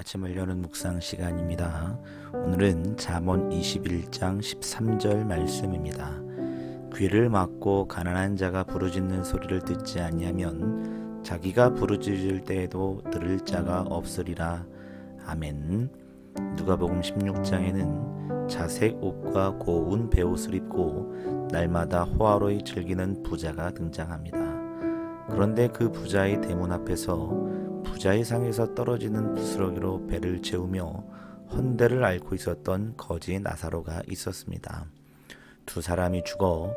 아침을 여는 묵상 시간입니다. 오늘은 잠언 21장 13절 말씀입니다. 귀를 막고 가난한 자가 부르짖는 소리를 듣지 아니하면 자기가 부르짖을 때에도 들을 자가 없으리라. 아멘. 누가복음 16장에는 자색 옷과 고운 베옷을 입고 날마다 호화로이 즐기는 부자가 등장합니다. 그런데 그 부자의 대문 앞에서 부자의 상에서 떨어지는 부스러기로 배를 채우며 헌대를 앓고 있었던 거지 나사로가 있었습니다. 두 사람이 죽어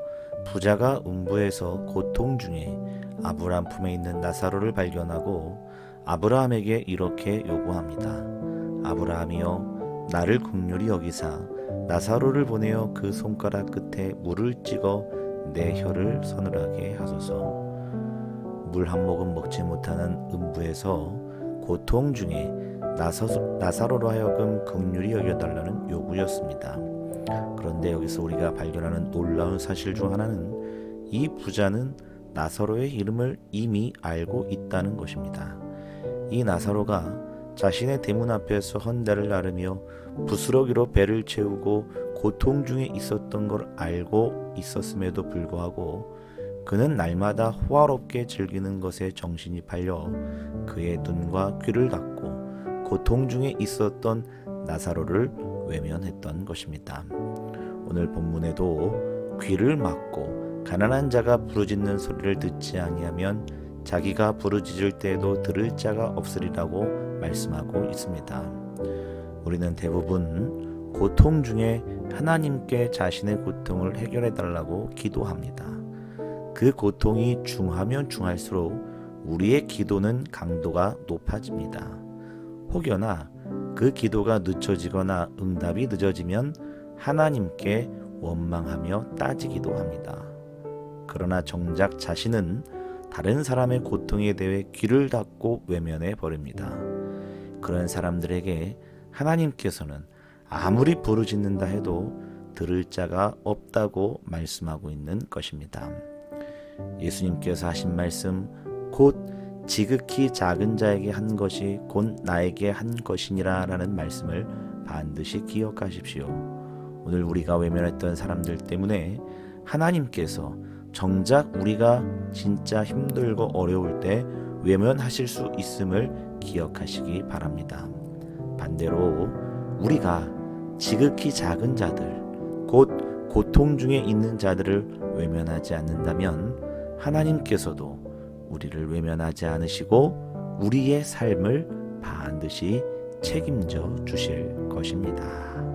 부자가 음부에서 고통 중에 아브라함 품에 있는 나사로를 발견하고 아브라함에게 이렇게 요구합니다. 아브라함이여 나를 국률이 여기사 나사로를 보내어 그 손가락 끝에 물을 찍어 내 혀를 서늘하게 하소서. 물 한 모금 먹지 못하는 음부에서 고통 중에 나서, 나사로로 하여금 극률이 여겨달라는 요구였습니다. 그런데 여기서 우리가 발견하는 놀라운 사실 중 하나는 이 부자는 나사로의 이름을 이미 알고 있다는 것입니다. 이 나사로가 자신의 대문 앞에서 헌대를 나르며 부스러기로 배를 채우고 고통 중에 있었던 걸 알고 있었음에도 불구하고 그는 날마다 호화롭게 즐기는 것에 정신이 팔려 그의 눈과 귀를 닫고 고통 중에 있었던 나사로를 외면했던 것입니다. 오늘 본문에도 귀를 막고 가난한 자가 부르짖는 소리를 듣지 아니하면 자기가 부르짖을 때에도 들을 자가 없으리라고 말씀하고 있습니다. 우리는 대부분 고통 중에 하나님께 자신의 고통을 해결해 달라고 기도합니다. 그 고통이 중하면 중할수록 우리의 기도는 강도가 높아집니다. 혹여나 그 기도가 늦춰지거나 응답이 늦어지면 하나님께 원망하며 따지기도 합니다. 그러나 정작 자신은 다른 사람의 고통에 대해 귀를 닫고 외면해 버립니다. 그런 사람들에게 하나님께서는 아무리 부르짖는다 해도 들을 자가 없다고 말씀하고 있는 것입니다. 예수님께서 하신 말씀 곧 지극히 작은 자에게 한 것이 곧 나에게 한 것이니라 라는 말씀을 반드시 기억하십시오. 오늘 우리가 외면했던 사람들 때문에 하나님께서 정작 우리가 진짜 힘들고 어려울 때 외면하실 수 있음을 기억하시기 바랍니다. 반대로 우리가 지극히 작은 자들, 곧 고통 중에 있는 자들을 외면하지 않는다면 하나님께서도 우리를 외면하지 않으시고 우리의 삶을 반드시 책임져 주실 것입니다.